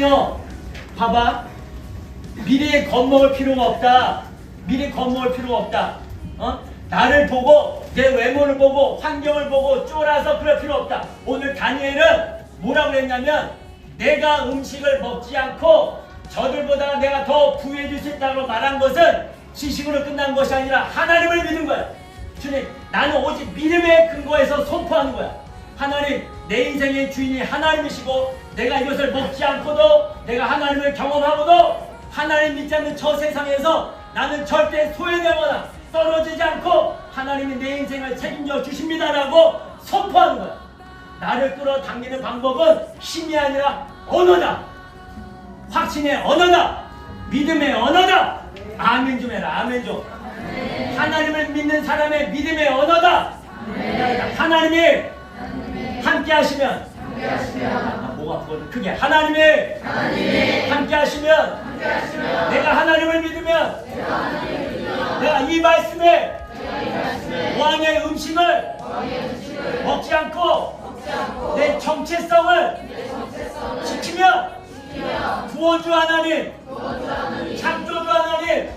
형, 봐봐. 미래에 겁먹을 필요가 없다. 미래 겁먹을 필요가 없다. 어? 나를 보고 내 외모를 보고 환경을 보고 쫄아서 그럴 필요 없다. 오늘 다니엘은 뭐라고 했냐면 내가 음식을 먹지 않고 저들보다 내가 더 부해줄 수 있다고 말한 것은 지식으로 끝난 것이 아니라 하나님을 믿은 거야. 주님, 나는 오직 믿음의 인생의 주인이 하나님이시고 내가 이것을 먹지 않고도 내가 하나님을 경험하고도 하나님 믿지 않는 저 세상에서 나는 절대 소외되거나 떨어지지 않고 하나님이 내 인생을 책임져 주십니다라고 선포하는 거야. 나를 끌어당기는 방법은 힘이 아니라 언어다. 확신의 언어다. 믿음의 언어다. 아멘 좀 해라. 아멘 좀. 하나님을 믿는 사람의 믿음의 언어다. 하나님이 함께 하시면 아, 목 아프거든. 크게 하나님이 함께 하시면 내가 하나님을 믿으면 내가 이 말씀에 왕의 음식을 먹지 않고 내 정체성을 지키며 구원주 하나님 창조주 하나님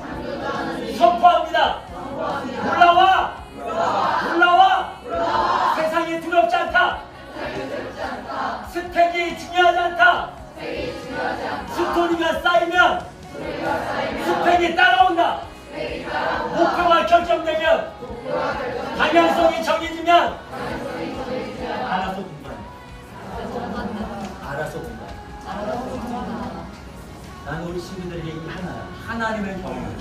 우리 시민들에게 이 하나, 하나님을 경험하는